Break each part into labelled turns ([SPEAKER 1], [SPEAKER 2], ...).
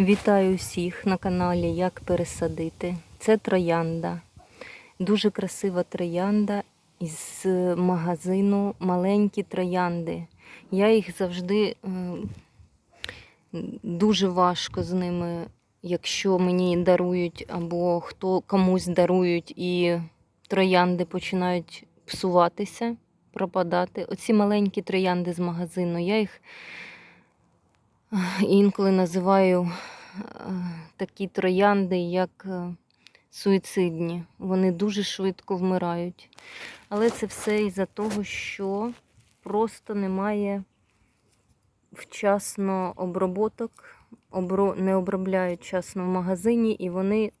[SPEAKER 1] Вітаю всіх на каналі Як пересадити. Це троянда. Дуже красива троянда із магазину Маленькі троянди. Я їх завжди дуже важко з ними, якщо мені дарують або хто комусь дарують і троянди починають псуватися, пропадати. Оці маленькі троянди з магазину. Я їх інколи називаю е, такі троянди, як е, суїцидні. Вони дуже швидко вмирають. Але це все із-за того, що просто немає вчасно оброботок, не обробляють вчасно в магазині, і вони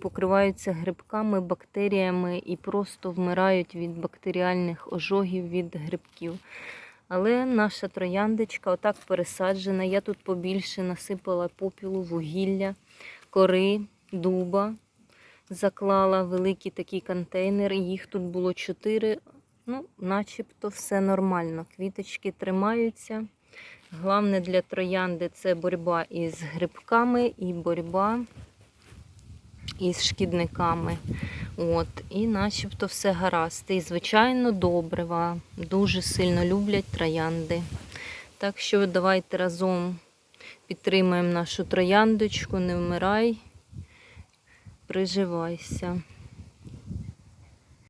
[SPEAKER 1] покриваються грибками, бактеріями і просто вмирають від бактеріальних ожогів від грибків. Але наша трояндочка отак пересаджена. Я тут побільше насипала попілу, вугілля, кори, дуба. Заклала великий такий контейнер. Їх тут було чотири. Ну, начебто все нормально. Квіточки тримаються. Головне для троянди це боротьба із грибками і боротьба із шкідниками. От, і начебто все гаразд. І, звичайно, добрива. Дуже сильно люблять троянди. Так що давайте разом підтримаємо нашу трояндочку, не вмирай, приживайся.